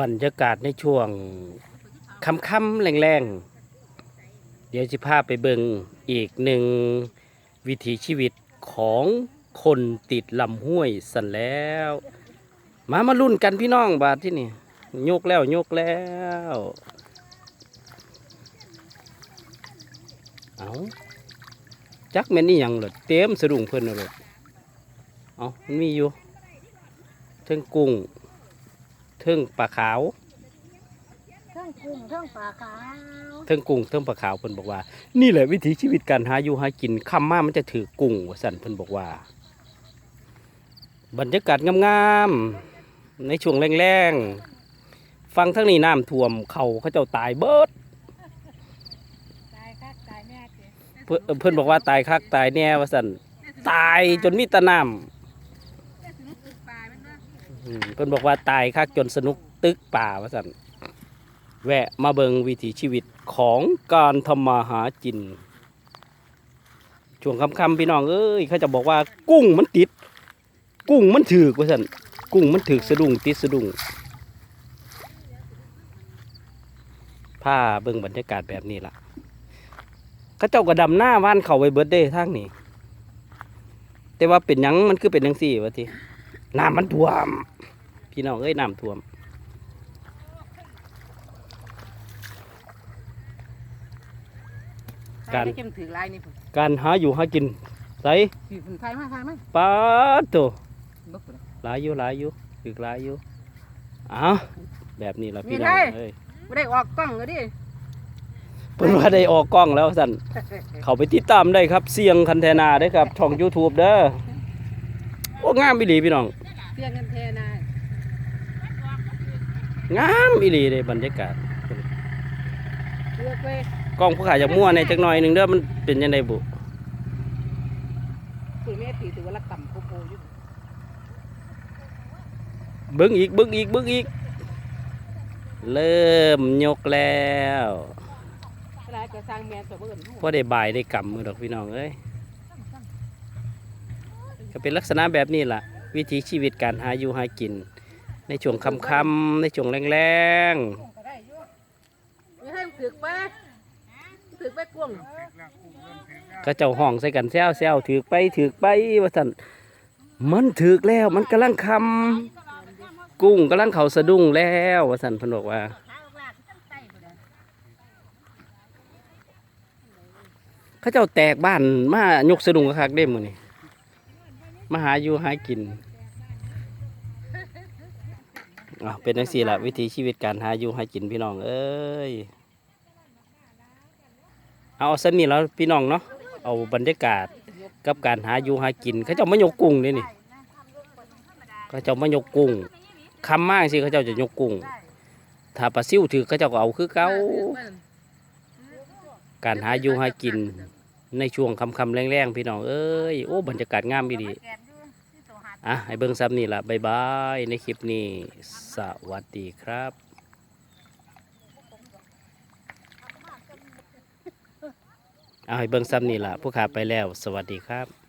บรรยากาศในช่วงค่ำๆแรงๆ เดี๋ยวจะพาไปเบิงอีกหนึ่งวิถีชีวิตของคนติดลำห้วยสันแล้ว มามารุ่นกันพี่น้องบาทที่นี่ยกแล้วยกแล้ว เอาจักแม่นนี่ยังเลยเต็มสะดุ้งเพิ่นเลยเอามันมีอยู่เทิงกุ้ง เทิงปลาขาวเครื่องกุ้งเครื่องปลาขาวเทิงกุ้งเทิงปลาขาวเพิ่นบอกว่า นี่แหละวิถีชีวิตการหาอยู่หากินคำมามันจะถือกุ้งว่าสั่นเพิ่นบอกว่า บรรยากาศงามๆในช่วงแรงๆฟังทั้งนี้น้ำท่วมเขาเขาเจ้าตายเบิดตายคักตายแน่เจ๊เพิ่นเอ่อเพิ่นบอกว่าตายคักตายแน่ว่าสั่นตายจนมีแตะน้ำอืม เพิ่นบอกว่าตายคักจนสนุกตึกป่าว่าสั่นแวะมาเบิงวิถีชีวิตของการทำมาหากินช่วงค่ำๆพี่น้องเอ้ยเขาจะบอกว่ากุ้งมันติด กุ้งมันถือกว่าสั่นกุ้งมันถือกสะดุ้งติดสะดุ้งผ้าเบิ่งบรรยากาศแบบนี้ล่ะเขาเจ้าก็ดำหน้าว่านเขาไว้เบิร์ดเด้ทางนี้ แต่ว่าเป็นยังมันคือเป็นจังซี่วะที น้ำมันท่วม พี่น้องเอ้ยน้ำท่วมการได้เข็มถือลายนี่พุ่นการหาอยู่หากินใส่พี่พุ่นไทยมาไทยมาปาดโตบ่พุ่นหลายอยู่หลายอยู่ถึกหลายอยู่อ้าวแบบนี้ละพี่น้องเอ้ยบ่ได้ออกกล้องเลยดิเพิ่นว่าได้ออกกล้องแล้วสั่นเขาไปติดตามได้ครับ เสียงคันแทนาได้ครับช่อง YouTube เด้อโอ้งามอีหลีพี่น้อง เพียงกันแทนายงามอีหลีเลยบรรยากาศเลือกไปกล้องผู้ขายจากมั่วในจักหน่อยหนึ่งเด้อมันเป็นยังไงบุคุยแม่ตีถือว่าละต่ำโคโปอยู่เบิ้งอีกเบิ้งอีกเบิ้งอีก เริ่มยกแล้วเวลาก็สร้างแม่ตัวเบิ่นพอได้บ่ายได้กำมือดอกพี่น้องเอ้ยก็เป็นลักษณะแบบนี้ล่ะ วิถีชีวิตการหาอยู่หากิน ในช่วงค่ำๆในช่วงแรงก็ได้อยู่ไม่ให้ถือไปถือไปกุ้งๆก็เจ้าห้องใส่กันแซวแซวถือไปถือไปว่าสันมันถือแล้ว มันกำลังคำกุ้งกำลังเขาสะดุ้งแล้วว่าสันเพนบอกว่าเขาเจ้าแตกบ้านมายกสะดุ้งคักๆเด้มือนี่มาหาอยู่หากิน อะเป็นจังสี่ละวิถีชีวิตการหาอยู่หากินพี่น้องเอ้ยเอาสนิทแล้วพี่น้องเนาะเอาบรรยากาศกับการหาอยู่หากิน เขาเจ้ามายกกุ้งเลยนี่เขาเจ้ามายกกุ้งคำมากสิเขาเจ้าจะยกกุ้งถ้าปลาซิวถือเขาเจ้าก็เอาคือเก่าการหาอยู่หากินในช่วงคำคำแรงๆพี่น้องเอ้ยโอ้บรรยากาศงามดีดี อะให้เบิ้งซับนี่ละบายบายในคลิปนี้สวัสดีครับเอาให้เบิ้งซับนี่ละผู้ขาไปแล้ว สวัสดีครับ